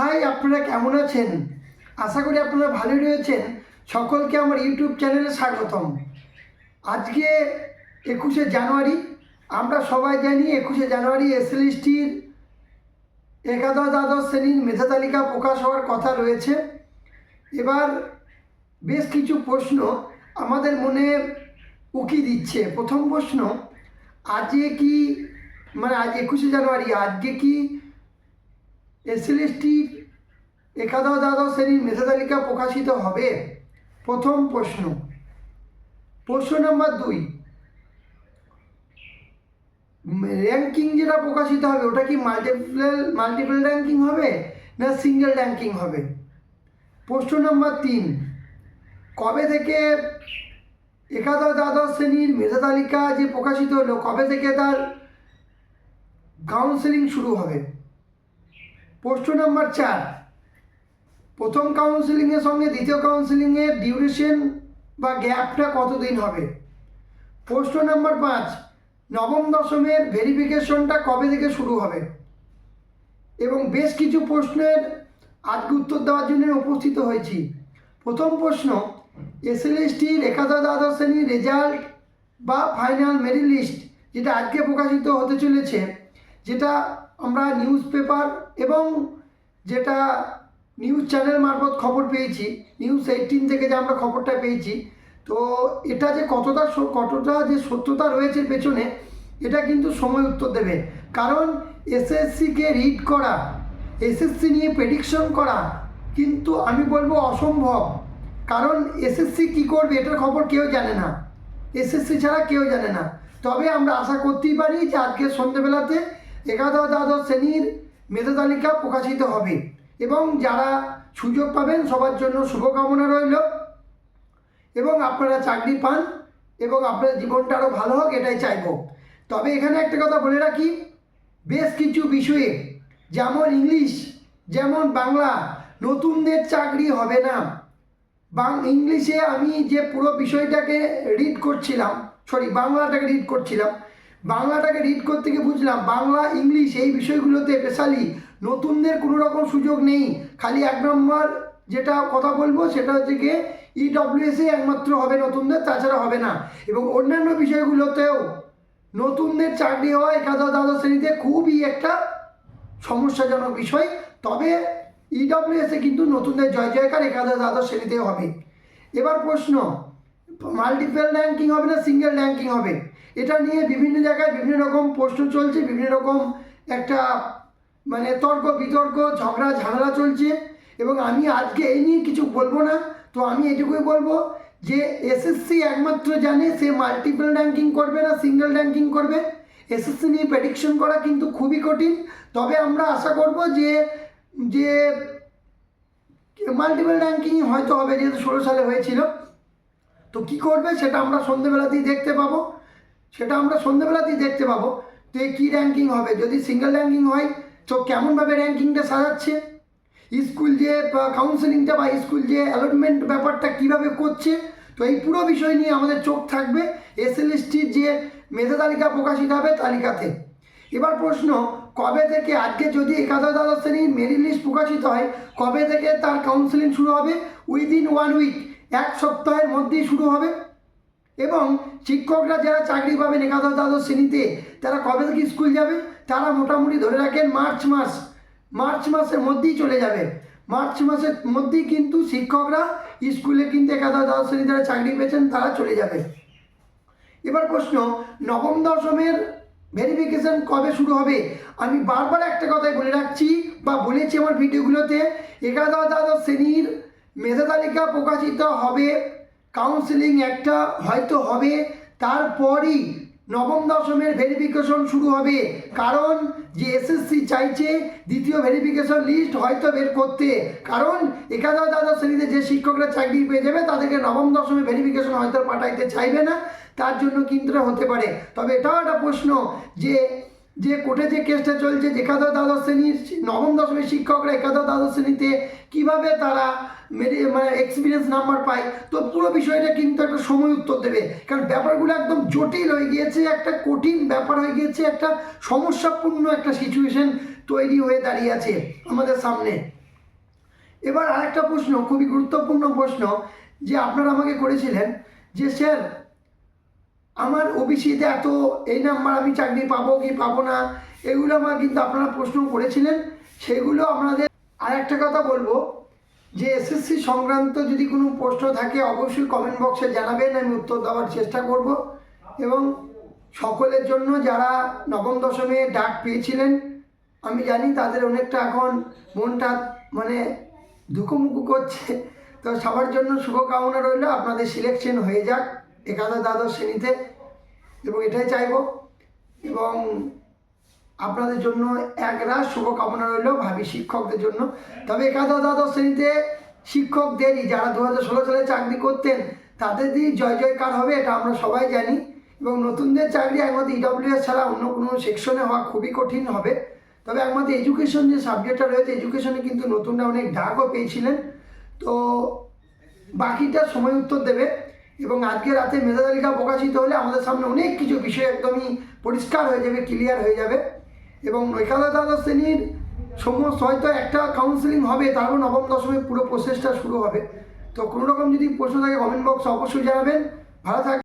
High, আপনারা কেমন আছেন? আশা করি আপনারা ভালোই রয়েছেন। সকলকে আমার ইউটিউব চ্যানেলে স্বাগতম। আজকে একুশে জানুয়ারি, আমরা সবাই জানি একুশে জানুয়ারি এসএলএসটির একাদশ দ্বাদশ শ্রেণির মেধা তালিকা প্রকাশ হওয়ার কথা রয়েছে। এবার বেশ কিছু প্রশ্ন আমাদের মনে উকি দিচ্ছে। প্রথম প্রশ্ন, আজকে কি মানে আজ একুশে জানুয়ারি, আজকে কি এসএলএসটির একাদশ দ্বাদশ শ্রেণির মেধা তালিকা প্রকাশিত হবে? প্রথম প্রশ্ন। প্রশ্ন নাম্বার দুই। র্যাঙ্কিং যেটা প্রকাশিত হবে, ওটা কি মাল্টিপল মাল্টিপল র্যাঙ্কিং হবে না সিঙ্গেল র্যাঙ্কিং হবে? প্রশ্ন নাম্বার তিন। কবে থেকে একাদশ দ্বাদশ শ্রেণির মেধা তালিকা যে প্রকাশিত হলো, কবে থেকে তার কাউন্সেলিং শুরু হবে? প্রশ্ন নাম্বার চার। প্রথম কাউন্সেলিংয়ের সঙ্গে দ্বিতীয় কাউন্সিলিংয়ের ডিউরেশন বা গ্যাপটা কতদিন হবে? প্রশ্ন নাম্বার পাঁচ, নবম দশমের ভেরিফিকেশনটা কবে থেকে শুরু হবে? এবং বেশ কিছু প্রশ্নের আজকে উত্তর দেওয়ার জন্য উপস্থিত হয়েছি। প্রথম প্রশ্ন এসএলএসটির একাদশ দ্বাদশ শ্রেণির রেজাল্ট বা ফাইনাল মেরিট লিস্ট যেটা আজকে প্রকাশিত হতে চলেছে যেটা আমরা নিউজ পেপার এবং যেটা নিউজ চ্যানেল মারফত খবর পেয়েছি নিউজ এইটিন থেকে যে আমরা খবরটা পেয়েছি, তো এটা যে কতটা কতটা যে সত্যতা রয়েছে পেছনে, এটা কিন্তু সময় উত্তর দেবে। কারণ এসএসসিকে রিড করা এসএসসি নিয়ে প্রেডিকশন করা কিন্তু আমি বলব অসম্ভব। কারণ এসএসসি কী করবে এটার খবর কেউ জানে না। এসএসসি ছাড়া কেউ জানে না। তবে আমরা আশা করতেই পারি যে আজকে সন্ধ্যেবেলাতে একাদশ দ্বাদশ শ্রেণির মেধা তালিকা প্রকাশিত হবে। এবং যারা সুযোগ পাবেন, সবার জন্য শুভকামনা রইল। এবং আপনারা চাকরি পান এবং আপনার জীবনটা আরও ভালো হোক, এটাই চাইব। তবে এখানে একটা কথা বলে রাখি, বেশ কিছু বিষয়ে, যেমন ইংলিশ, যেমন বাংলা, নতুনদের চাকরি হবে না। বাং, ইংলিশে আমি যে পুরো বিষয়টাকে রিড করছিলাম সরি বাংলাটাকে রিড করছিলাম বাংলাটাকে রিড করতে গিয়ে বুঝলাম বাংলা, ইংলিশ এই বিষয়গুলোতে স্পেশালি নতুনদের কোনো রকম সুযোগ নেই। খালি এক নম্বর যেটা কথা বলব সেটা হচ্ছে গিয়ে ইডব্লিউএসে একমাত্র হবে নতুনদের, তাছাড়া হবে না। এবং অন্যান্য বিষয়গুলোতেও নতুনদের চাকরি হওয়া একাদশ দ্বাদশ শ্রেণীতে খুবই একটা সমস্যাজনক বিষয়। তবে ইডব্লিউএসে কিন্তু নতুনদের জয় জয়কার একাদশ দ্বাদশ শ্রেণীতে হবে। এবার প্রশ্ন মাল্টিপল র্যাঙ্কিং হবে না সিঙ্গেল র্যাঙ্কিং হবে? এটা নিয়ে বিভিন্ন জায়গায় বিভিন্ন রকম প্রশ্ন চলছে, বিভিন্ন রকম একটা মানে তর্ক বিতর্ক, ঝগড়া, ঝামেলা চলছে এবং আমি আজকে এই নিয়ে কিছু বলব না। তো আমি এটুকুই বলব যে এসএসসি একমাত্র জানে সে মাল্টিপল র্যাঙ্কিং করবে না সিঙ্গেল র্যাঙ্কিং করবে। এসএসসি নিয়ে প্রেডিকশন করা কিন্তু খুবই কঠিন। তবে আমরা আশা করব যে যে মাল্টিপল র্যাঙ্কিং হয়তো হবে, যেহেতু ষোলো সালে হয়েছিল। তো কি করবে সেটা আমরা সন্ধেবেলাতেই দেখতে পাবো। সেটা আমরা সন্ধেবেলাতেই দেখতে পাবো তো কী র্যাঙ্কিং হবে। যদি সিঙ্গেল র্যাঙ্কিং হয়, তো কেমনভাবে র্যাঙ্কিংটা সাজাচ্ছে? স্কুল যে কাউন্সেলিংটা বা স্কুল যে অ্যালটমেন্ট ব্যাপারটা কীভাবে করছে? তো এই পুরো বিষয় নিয়ে আমাদের চোখ থাকবে এসএলএসটির যে মেধা তালিকা প্রকাশিত হবে তালিকাতে। এবার প্রশ্ন, কবে থেকে আজকে যদি একাদশ দ্বাদশ শ্রেণির মেরিট লিস্ট প্রকাশিত হয়, কবে থেকে তার কাউন্সেলিং শুরু হবে? উইদিন ওয়ান উইক এক সপ্তাহের মধ্যেই শুরু হবে। এবং শিক্ষকরা যারা চাকরি পাবেন একাদশ দ্বাদশ শ্রেণীতে, তারা কবে থেকে স্কুল যাবে? তারা মোটামুটি ধরে রাখেন মার্চ মাস। মার্চ মাসের মধ্যেই চলে যাবে। মার্চ মাসের মধ্যেই কিন্তু শিক্ষকরা স্কুলে কিন্তু একাদশ দ্বাদশ শ্রেণি যারা চাকরি পেয়েছেন, তারা চলে যাবে। এবার প্রশ্ন, নবম দশমের ভেরিফিকেশন কবে শুরু হবে? আমি বারবার একটা কথাই বলে রাখছি বা বলেছি আমার ভিডিওগুলোতে একাদশ দ্বাদশ শ্রেণির মেধা তালিকা প্রকাশিত হবে কাউন্সিলিং একটা হয়তো হবে, তারপরই নবম দশমের ভেরিফিকেশন শুরু হবে। কারণ যে এসএসসি চাইছে, দ্বিতীয় ভেরিফিকেশন লিস্ট হয়তো বের করতে। কারণ একাদশ দ্বাদশ শ্রেণীতে যে শিক্ষকরা চাকরি পেয়ে যাবে, তাদেরকে নবম দশমে ভেরিফিকেশন হয়তো পাঠাইতে চাইবে না। তার জন্য কিন্তু হতে পারে। তবে এটাও একটা প্রশ্ন যে যে কোর্টে যে কেসটা চলছে, একাদশ দ্বাদশ শ্রেণির নবম দশমের শিক্ষকরা একাদশ দ্বাদশ শ্রেণীতে কীভাবে তারা মানে এক্সপিরিয়েন্স নাম্বার পায়, তো পুরো বিষয়টা কিন্তু একটা সময় উত্তর দেবে। কারণ ব্যাপারগুলো একদম জটিল হয়ে গিয়েছে, একটা কঠিন ব্যাপার হয়ে গিয়েছে, একটা সমস্যাপূর্ণ একটা সিচুয়েশন তৈরি হয়ে দাঁড়িয়ে আছে আমাদের সামনে। এবার আরেকটা প্রশ্ন, খুবই গুরুত্বপূর্ণ প্রশ্ন, যে আপনারা আমাকে করেছিলেন, যে স্যার আমার ওবিসিতে এত এই নাম্বার আমি চাকরি পাবো কি পাবো না, এগুলো আমার কিন্তু আপনারা প্রশ্ন করেছিলেন। সেগুলো আপনাদের আর একটা কথা বলব, যে এসএসসি সংক্রান্ত যদি কোনো প্রশ্ন থাকে, অবশ্যই কমেন্ট বক্সে জানাবেন, আমি উত্তর দেওয়ার চেষ্টা করব। এবং সকলের জন্য যারা নবম দশমে ডাক পেয়েছিলেন, আমি জানি তাদের অনেকটা এখন মনটা মানে ধুকোমুকু করছে। তো সবার জন্য শুভকামনা রইল, আপনাদের সিলেকশন হয়ে যাক। একাদশ দ্বাদশ শ্রেণীতে। এবং এটাই চাইব। এবং আপনাদের জন্য একরাশ শুভকামনা রইল ভাবি শিক্ষকদের জন্য। তবে একাদশ দ্বাদশ শ্রেণীতে শিক্ষকদেরই যারা দু ষোলো সালে চাকরি করতেন তাদের দিয়ে জয় জয়কার হবে, এটা আমরা সবাই জানি। এবং নতুনদের চাকরি একমাত্র ইডব্লিউএস ছাড়া অন্য কোনো সেকশনে হওয়া খুবই কঠিন হবে। তবে একমাত্র এডুকেশন যে সাবজেক্টটা রয়েছে, এডুকেশনে কিন্তু নতুনরা অনেক ডাকও পেয়েছিলেন। তো বাকিটা সময় উত্তর দেবে। এবং আজকে রাতে মেধাতালিকা প্রকাশিত হলে আমাদের সামনে অনেক কিছু বিষয় একদমই পরিষ্কার হয়ে যাবে ক্লিয়ার হয়ে যাবে। এবং একাদশ দ্বাদশ শ্রেণির সমস্ত হয়তো একটা কাউন্সিলিং হবে, তারপর নবম, দশমে পুরো প্রসেসটা শুরু হবে। তো কোনো রকম যদি প্রশ্ন থাকে কমেন্ট বক্সে অবশ্যই জানাবেন। ভালো থাক